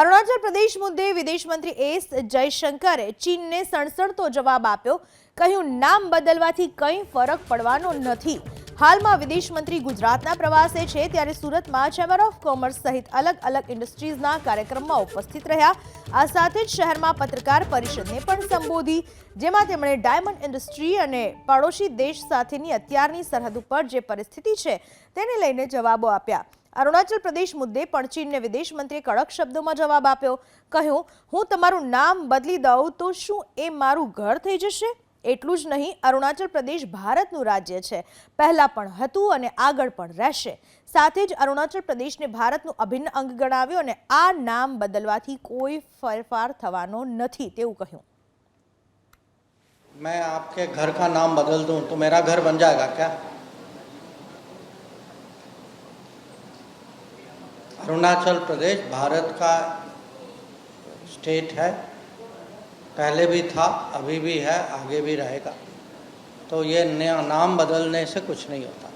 અરુણાચલ પ્રદેશ મુદ્દે વિદેશમંત્રી એસ જયશંકરે ચીનને સણસણતો જવાબ આપ્યો. કહ્યું, નામ બદલવાથી કંઈ ફરક પડવાનો નથી. હાલમાં વિદેશમંત્રી ગુજરાતના પ્રવાસે છે, ત્યારે સુરતમાં ચેમ્બર ઓફ કોમર્સ સહિત અલગ અલગ ઇન્ડસ્ટ્રીઝના કાર્યક્રમમાં ઉપસ્થિત રહ્યા. આ સાથે જ શહેરમાં પત્રકાર પરિષદને પણ સંબોધી, જેમાં તેમણે ડાયમંડ ઇન્ડસ્ટ્રી અને પડોશી દેશ સાથેની અત્યારની સરહદ ઉપર જે પરિસ્થિતિ છે, તેને લઈને જવાબો આપ્યા. અરુણાચલ પ્રદેશ મુદ્દે પણ ચીનને વિદેશ મંત્રીએ કડક શબ્દોમાં જવાબ આપ્યો કહ્યું હું તમારું નામ બદલી દઉં તો શું એ મારું ઘર થઈ જશે એટલું જ નહીં અરુણાચલ પ્રદેશ ભારતનું રાજ્ય છે પહેલા પણ હતું અને આગળ પણ રહેશે સાથે જ અરુણાચલ પ્રદેશને ભારતનું અભિન્ન અંગ ગણાવ્યું અને આ નામ બદલવાથી કોઈ ફેરફાર થવાનો નથી તેવું કહ્યું मैं आपके घर का नाम बदल दूं तो मेरा घर बन जाएगा क्या अरुणाचल प्रदेश भारत का स्टेट है। पहले भी था, अभी भी है, आगे भी रहेगा। तो ये नया नाम बदलने से कुछ नहीं होता।